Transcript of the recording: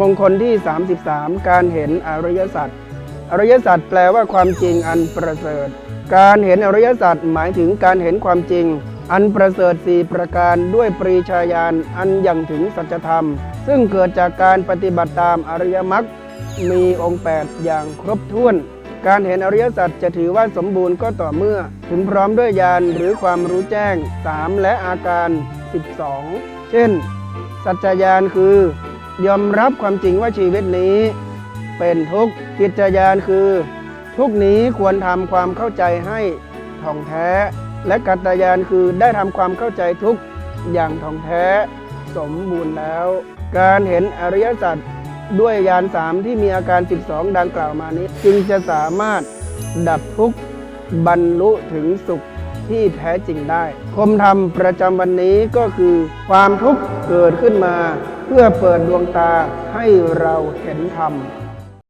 มงคลที่ 33 การเห็นอริยสัจ อริยสัจแปลว่าความจริงอันประเสริฐ การเห็นอริยสัจหมายถึงการเห็นความจริง อันประเสริฐสี่ประการด้วยปรีชาญาณอันยังถึงสัจธรรม ซึ่งเกิดจากการปฏิบัติตามอริยมรรค มีองค์ 8 อย่างครบถ้วน การเห็นอริยสัจจะถือว่าสมบูรณ์ก็ต่อเมื่อ ถึงพร้อมด้วยญาณหรือความรู้แจ้ง 3 และอาการ 12 เช่น สัจจญาณคือ ยอมรับความจริงว่าชีวิตนี้ เป็นทุกข์กิจญาณคือ ทุกนี้ควรทำความเข้าใจให้ท่องแท้ และกัตตญาณคือได้ทำความเข้าใจทุกอย่างท่องแท้ สมบูรณ์แล้ว การเห็นอริยสัจด้วยญาณสามที่มีอาการ 12 ดังกล่าวมานี้ จึงจะสามารถดับทุกข์บรรลุถึงสุขที่แท้จริงได้ คมธรรมประจำวันนี้ก็คือ ความทุกข์เกิดขึ้นมา เพื่อเปิดดวงตาให้เราเห็นธรรม